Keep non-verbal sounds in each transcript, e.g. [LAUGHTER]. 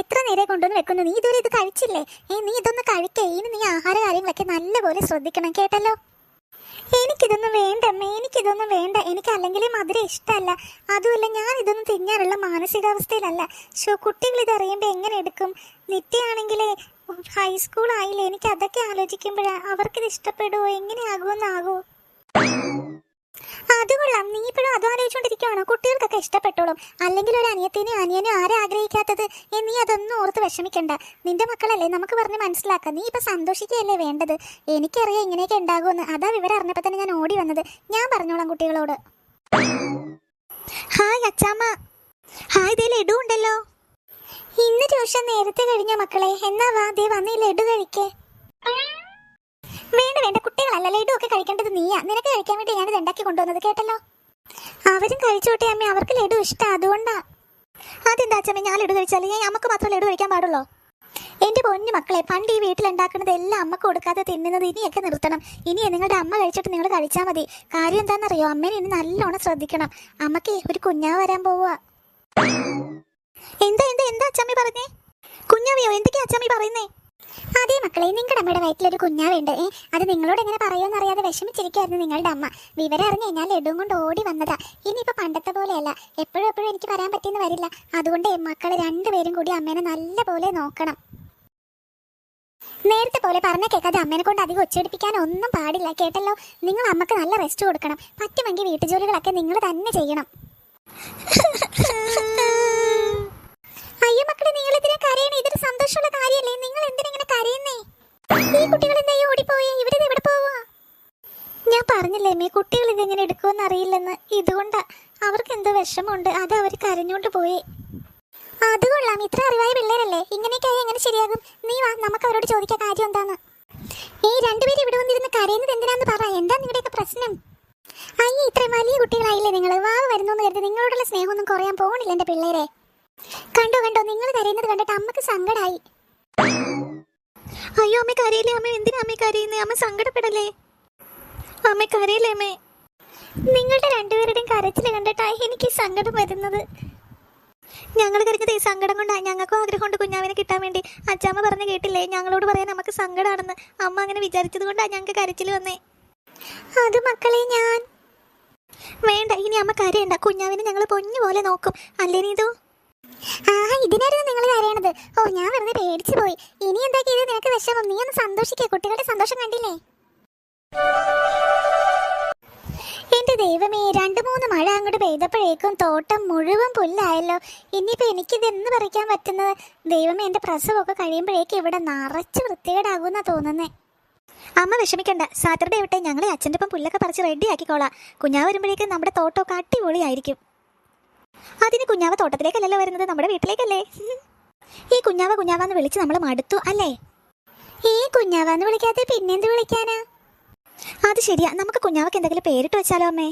എത്ര നേരെ കൊണ്ടുവന്ന് വെക്കുന്നു? നീ ഇതുവരെ ഇത് കഴിച്ചില്ലേ? ഏ നീ ഇതൊന്ന് കഴിക്കേ. ഇനി നീ ആഹാര കാര്യങ്ങളൊക്കെ നല്ലപോലെ ശ്രദ്ധിക്കണം കേട്ടല്ലോ? എനിക്കിതൊന്നും വേണ്ട എനിക്കിതൊന്നും വേണ്ട. എനിക്ക് അല്ലെങ്കിൽ മധുരം ഇഷ്ടമല്ല. അതുമല്ല ഞാൻ ഇതൊന്നും തിന്നാനുള്ള മാനസികാവസ്ഥയിലല്ല. ഷോ കുട്ടികൾ ഇത് അറിയുമ്പോൾ എങ്ങനെ എടുക്കും? നിത്യയാണെങ്കിലേ ഹൈസ്കൂൾ ആയില്ലേ? എനിക്ക് അതൊക്കെ ആലോചിക്കുമ്പോഴാണ് അവർക്കിത് ഇഷ്ടപ്പെടുമോ എങ്ങനെയാകുമെന്നാകോ. അത് കൊള്ളാം. നീ ഇപ്പോഴും അതും ആലോചിച്ചുകൊണ്ടിരിക്കുകയാണോ കുട്ടികൾക്കൊക്കെ ഇഷ്ടപ്പെട്ടോളും. അല്ലെങ്കിൽ ഒരു അനിയത്തിനെ അനിയനെ ആരെ ആഗ്രഹിക്കാത്തത് നീ അതൊന്നും ഓർത്ത് വിഷമിക്കണ്ട. നിന്റെ മക്കളല്ലേ? നമുക്ക് പറഞ്ഞ് മനസ്സിലാക്കാം. നീ ഇപ്പൊ സന്തോഷിക്കുകയല്ലേ വേണ്ടത്? എനിക്കറിയാം ഇങ്ങനെയൊക്കെ ഉണ്ടാകുമെന്ന്. അതാ വിവരം അറിഞ്ഞപ്പോൾ തന്നെ ഞാൻ ഓടി വന്നത്. ഞാൻ പറഞ്ഞോളാം കുട്ടികളോട്. ഹായ് അച്ചാമ്മ. ഹായ് ദേ ലഡു ഉണ്ടല്ലോ. ഇന്ന് ട്യൂഷൻ നേരത്തെ കഴിഞ്ഞ മക്കളെ. എന്നാ വാ ദേ വന്ന് ലഡു കഴിക്കേ. കുട്ടികളല്ല ലഡു ഒക്കെ കഴിക്കേണ്ടത് നീയാ. നിനക്ക് കഴിക്കാൻ വേണ്ടി ഞാനിത് ഉണ്ടാക്കി കൊണ്ടുവന്നത് കേട്ടല്ലോ? അവരും കഴിച്ചോട്ടെ അമ്മ അവർക്ക് ലഡു ഇഷ്ടം അതുകൊണ്ടാ. അതെന്താ അച്ഛമ്മ ഞാൻ ലഡു കഴിച്ചാൽ? ഞാൻ അമ്മയ്ക്ക് മാത്രം ലഡു കഴിക്കാൻ പാടുള്ളോ? എന്റെ പൊന്നു മക്കളെ പണ്ട് ഈ വീട്ടിൽ ഉണ്ടാക്കുന്നത് എല്ലാം അമ്മയ്ക്ക് കൊടുക്കാതെ തിന്നുന്നത് ഇനിയൊക്കെ നിർത്തണം. ഇനി നിങ്ങളുടെ അമ്മ കഴിച്ചിട്ട് നിങ്ങൾ കഴിച്ചാൽ മതി. കാര്യം എന്താണെന്നറിയോ? അമ്മേനെ ഇനി നല്ലോണം ശ്രദ്ധിക്കണം. അമ്മയ്ക്ക് ഒരു കുഞ്ഞാവ് വരാൻ പോവുക. എന്താ എന്താ എന്താ അച്ചമ്മി പറഞ്ഞേ? കുഞ്ഞാവിയോ? എന്തൊക്കെയാ അച്ചമ്മി പറയുന്നേ? അതെ മക്കളെ നിങ്ങളുടെ അമ്മയുടെ വയറ്റിലൊരു കുഞ്ഞാവുണ്ട്. അത് നിങ്ങളോട് എങ്ങനെ പറയുമെന്ന് അറിയാതെ വിഷമിച്ചിരിക്കുമായിരുന്നു നിങ്ങളുടെ അമ്മ. വിവരം അറിഞ്ഞ് ഞാൻ ലഡുവും കൊണ്ട് ഓടി വന്നതാ. ഇനിയിപ്പോ പണ്ടത്തെ പോലെയല്ല. എപ്പോഴും എപ്പോഴും എനിക്ക് വരാൻ പറ്റിയെന്ന് വരില്ല. അതുകൊണ്ട് മക്കൾ രണ്ടുപേരും കൂടി അമ്മേനെ നല്ലപോലെ നോക്കണം. നേരത്തെ പോലെ പറഞ്ഞ കേൾക്കാതെ അമ്മേനെ കൊണ്ട് അധികം ഒച്ചടിപ്പിക്കാൻ ഒന്നും പാടില്ല. കേട്ടല്ലോ? നിങ്ങൾ അമ്മയ്ക്ക് നല്ല റെസ്റ്റ് കൊടുക്കണം. പറ്റുമെങ്കിൽ വീട്ടുജോലികളൊക്കെ നിങ്ങൾ തന്നെ ചെയ്യണം. [LAUGHS] അയ്യോ മക്കളെ നിങ്ങൾ ഇതിനെ കരയണേ ഇതൊരു സന്തോഷമുള്ള കാര്യമല്ലേ? നിങ്ങൾ എന്തിനെ കരയുന്നേ? ഈ കുട്ടികൾ എന്തായി ഓടിപ്പോയേ? ഇവരിത് എവിടെ പോവാ? ഞാൻ പറഞ്ഞില്ലേ മേ കുട്ടികൾ ഇതെങ്ങനെ എടുക്കുമെന്ന് അറിയില്ലെന്ന്. ഇതുകൊണ്ടാ അവർക്ക് എന്തോ വിഷമമുണ്ട്. അത് അവർ കരഞ്ഞോണ്ട് പോയി. അത് കൊള്ളാം ഇത്ര അറിവായ പിള്ളേരല്ലേ? ഇങ്ങനെയൊക്കെ എങ്ങനെ ശരിയാകും? നീ വാ നമുക്ക് അവരോട് ചോദിക്കാൻ കാര്യം എന്താന്ന്. ഈ രണ്ടുപേരും ഇവിടെ വന്നിരുന്ന് കരയുന്നത് എന്തിനാന്ന് പറ. എന്താ നിങ്ങളുടെയൊക്കെ പ്രശ്നം? അയ്യ ഇത്രയും വലിയ കുട്ടികളായില്ലേ നിങ്ങൾ വാവ് വരുന്നു എന്ന് കരുതി നിങ്ങളോടുള്ള സ്നേഹമൊന്നും കുറയാൻ പോകണില്ല എന്റെ പിള്ളേരെ. കണ്ടോ കണ്ടോ നിങ്ങൾ കരയുന്നത് കണ്ടിട്ട് അമ്മയ്ക്ക് സങ്കടായി. അയ്യോ അമ്മ കരയില്ലേ അമ്മ? എന്തിനാ അമ്മ കരയുന്നേ? അമ്മ സങ്കടപ്പെടല്ലേ? അമ്മ കരയില്ലേ അമ്മേ? നിങ്ങളുടെ രണ്ടുപേരുടെയും കരച്ചിൽ കണ്ടിട്ടാ എനിക്ക് സങ്കടം വരുന്നത്. ഞങ്ങൾ കരുതുന്നത് ഈ സങ്കടം കൊണ്ടാ. ഞങ്ങൾക്കും ആഗ്രഹമുണ്ട് കുഞ്ഞാവിനെ കിട്ടാൻ വേണ്ടി. അച്ചാമ്മ പറഞ്ഞു കേട്ടില്ലേ? ഞങ്ങളോട് പറയാൻ നമുക്ക് സങ്കടമാണെന്ന് അമ്മ അങ്ങനെ വിചാരിച്ചത് കൊണ്ടാ ഞങ്ങൾക്ക് കരച്ചിൽ വന്നേ. അത് മക്കളെ ഞാൻ. വേണ്ട ഇനി അമ്മ കരയണ്ട. കുഞ്ഞാവിനെ ഞങ്ങൾ പൊന്നു പോലെ നോക്കും. അല്ലേ നീതു? ആ ഇതിനായിരുന്നു നിങ്ങൾ കരയണത്. ഓ ഞാൻ വെറുതെ പേടിച്ചു പോയി. ഇനി എന്താ ചെയ്ത്? നിനക്ക് വിഷമം. നീ ഒന്ന് സന്തോഷിക്കേ. കുട്ടികളുടെ സന്തോഷം കണ്ടില്ലേ? എന്റെ ദൈവമേ രണ്ടു മൂന്ന് മഴ അങ്ങോട്ട് പെയ്തപ്പോഴേക്കും തോട്ടം മുഴുവൻ പുല്ലായല്ലോ. ഇനിയിപ്പോ എനിക്കിത് എന്ന് പറിക്കാൻ പറ്റുന്നത്? ദൈവമേ എന്റെ പ്രസവമൊക്കെ കഴിയുമ്പോഴേക്കും ഇവിടെ നിറച്ച് വൃത്തികേടാകുമെന്നാ തോന്നുന്നേ. അമ്മ വിഷമിക്കണ്ട. സാറ്റർഡേ വിട്ടെ ഞങ്ങളെ അച്ഛന്റെ ഒപ്പം പുല്ലൊക്കെ പറിച്ച് റെഡി ആക്കിക്കോളാം. കുഞ്ഞാവ് വരുമ്പോഴേക്കും നമ്മുടെ തോട്ടമൊക്കെ അടിപൊളിയായിരിക്കും. അതിന് കുഞ്ഞാവ തോട്ടത്തിലേക്കല്ലല്ലോ വരുന്നത്? നമ്മുടെ വീട്ടിലേക്കല്ലേ? ഈ കുഞ്ഞാവ കുഞ്ഞാവ എന്ന് വിളിച്ച് നമ്മൾ മടുത്തു അല്ലേ? ഈ കുഞ്ഞാവ എന്ന് വിളിക്കാതെ പിന്നെന്ത് വിളിക്കാനാ? അത് ശരിയാ. നമുക്ക് കുഞ്ഞാവക്ക് എന്തെങ്കിലും പേരിട്ട് വെച്ചാലോ അമ്മേ?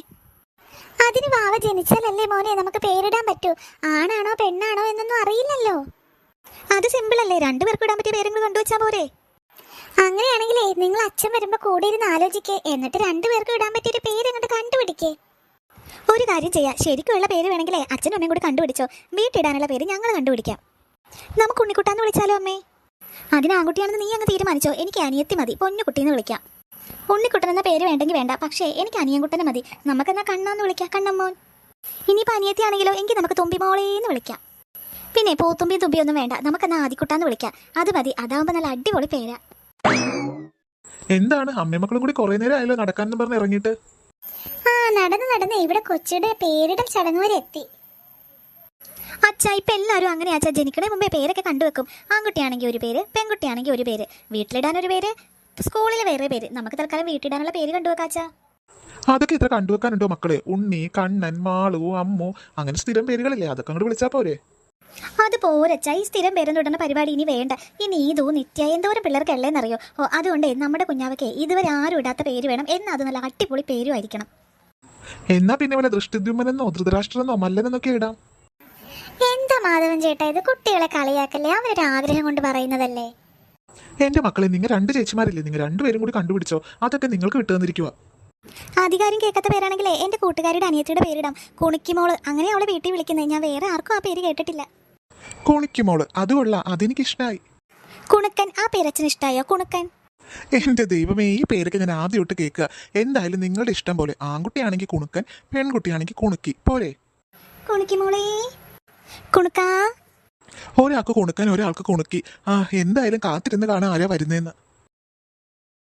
അതിന് വാവ ജനിച്ചാലല്ലേ മോനെ നമുക്ക് പേരിടാൻ പറ്റൂ. ആണാണോ പെണ്ണാണോ എന്നൊന്നും അറിയില്ലല്ലോ. അത് സിമ്പിൾ അല്ലേ. രണ്ടുപേർക്കും ഇടാൻ പറ്റിയ പേരെങ്കിലും കണ്ടുവച്ചാ പോരെ. അങ്ങനെയാണെങ്കിലേ നിങ്ങൾ അച്ഛൻ വരുമ്പോ കൂടെ ഇരുന്ന് ആലോചിക്കേ. എന്നിട്ട് രണ്ടുപേർക്കും ഇടാൻ പറ്റിയൊരു പേര് അങ്ങോട്ട് കണ്ടുപിടിക്കേ. ഒരു കാര്യം ചെയ്യാം. ശരിക്കുള്ള പേര് വേണമെങ്കിലേ അച്ഛനും അമ്മയും കൂടി കണ്ടുപിടിച്ചോ. വീട്ടിടാനുള്ള പേര് ഞങ്ങൾ കണ്ടുപിടിക്കാം. നമുക്ക് ഉണ്ണിക്കുട്ടാന്ന് വിളിച്ചാലോ അമ്മേ? അതിന് ആൺകുട്ടിയാണെന്ന് നീ അങ്ങ് തീരുമാനിച്ചോ. എനിക്ക് അനിയത്തി മതി. പൊന്നുകുട്ടിന്ന് വിളിക്കാം. ഉണ്ണിക്കുട്ടൻ എന്ന പേര് വേണ്ടെങ്കിൽ വേണ്ട. പക്ഷേ എനിക്ക് അനിയൻകുട്ടനെ മതി. നമുക്കെന്നാ കണ്ണാന്ന് വിളിക്കാം കണ്ണമ്മോൻ. ഇനിയിപ്പോൾ അനിയത്തിയാണെങ്കിലോ എങ്കിൽ നമുക്ക് തുമ്പി മോളേന്ന് വിളിക്കാം. പിന്നെ പൂത്തുമ്പി തുമ്പിയൊന്നും വേണ്ട. നമുക്കെന്നാ ആദിക്കുട്ടാന്ന് വിളിക്കാം. അത് മതി. അതാവുമ്പോൾ നല്ല അടിപൊളി പേരാ. എന്താണ്? അമ്മയും കൂടി കുറെ നേരം ആയല്ലോ നടക്കാനെന്ന് പറഞ്ഞ് ഇറങ്ങിയിട്ട്. നടന്ന് നടന്ന് ഇവിടെ കൊച്ചിയുടെ പേരിടൽ ചടങ്ങ് വരെ എത്തി അച്ഛാ ഇപ്പൊ എല്ലാവരും അങ്ങനെ അച്ഛാ ജനിക്കണേ മുമ്പേ പേരൊക്കെ കണ്ടുവെക്കും. ആൺകുട്ടിയാണെങ്കിൽ ഒരു പേര് പെൺകുട്ടിയാണെങ്കിൽ ഒരു പേര്. വീട്ടിലിടാൻ ഒരു പേര് സ്കൂളിൽ വേറെ പേര്. നമുക്ക് തൽക്കാലം വീട്ടിലിടാനുള്ള പേര് കണ്ടുവെക്കാം അച്ഛാ അതൊക്കെ ഇത്ര കണ്ടുവെക്കാനുണ്ടോ മക്കളെ? ഉണ്ണി കണ്ണൻ മാളു അമ്മു അങ്ങനെ സ്ഥിരം പേരുകളില്ലേ? അതൊക്കെ അങ്ങോട്ട് വിളിച്ചാ പോരെ. അത് പോരച്ച ഈ സ്ഥിരം പേരൊന്നും തുടർന്ന പരിപാടി ഇനി വേണ്ട. ഇനി ഇതു നിത്യ എന്തോരം പിള്ളേർക്ക് അല്ലേന്നറിയോ ഓ അതുകൊണ്ടേ നമ്മുടെ കുഞ്ഞാവയ്ക്ക് ഇതുവരെ ആരും ഇടാത്ത പേര് വേണം. എന്നാൽ അത് നല്ല അടിപൊളി പേരും ആയിരിക്കണം എന്നാ പിന്നെ വല്ല ദൃഷ്ടിദ്യുമനെന്നോ ധൃതരാഷ്ട്രനെന്നോ മല്ലനെന്നൊക്കെ ഇടാം. എന്താ മാധവൻ ചേട്ടാ ഇത് കുട്ടികളെ കളിയാക്കല്ലേ? അവരൊരു ആഗ്രഹം കൊണ്ട് പറയുന്നതല്ലേ? എന്റെ മക്കളെ നിങ്ങൾ രണ്ട് ചേച്ചിമാരില്ലേ? നിങ്ങൾ രണ്ടുപേരും കൂടി കണ്ടുപിടിച്ചോ? അതൊക്കെ നിങ്ങൾക്ക് വിട്ടു തന്നിരിക്കുക അധികാരം കേൾക്കാത്ത പേരാണെങ്കിലേ എന്റെ കൂട്ടുകാരുടെ അനിയത്തിയുടെ പേരിടാം. കുണിക്കിമോൾ അങ്ങനെ അവളെ വീട്ടിൽ വിളിക്കുന്നത് ഞാൻ വേറെ ആർക്കും ആ പേര് കേട്ടിട്ടില്ല. കുണിക്കുമോൾ അതുകൊള്ള. അതെനിക്ക് ഇഷ്ടായി. കുണുക്കൻ ആ പേരച്ഛന് ഇഷ്ടായോ? കുണുക്കൻ. എന്റെ ദൈവമേ ഈ പേരൊക്കെ ഞാൻ ആദ്യം ആദ്യമായിട്ട് കേൾക്കുക. എന്തായാലും നിങ്ങളുടെ ഇഷ്ടം പോലെ ആൺകുട്ടിയാണെങ്കിൽ കുണുക്കൻ പെൺകുട്ടിയാണെങ്കിൽ കുണുക്കി. പോരെ? ഒരാൾക്ക് കുണുക്കൻ ഒരാൾക്ക് കുണുക്കി. ആ എന്തായാലും കാത്തിരുന്ന് കാണാൻ ആരാ വരുന്നതെന്ന്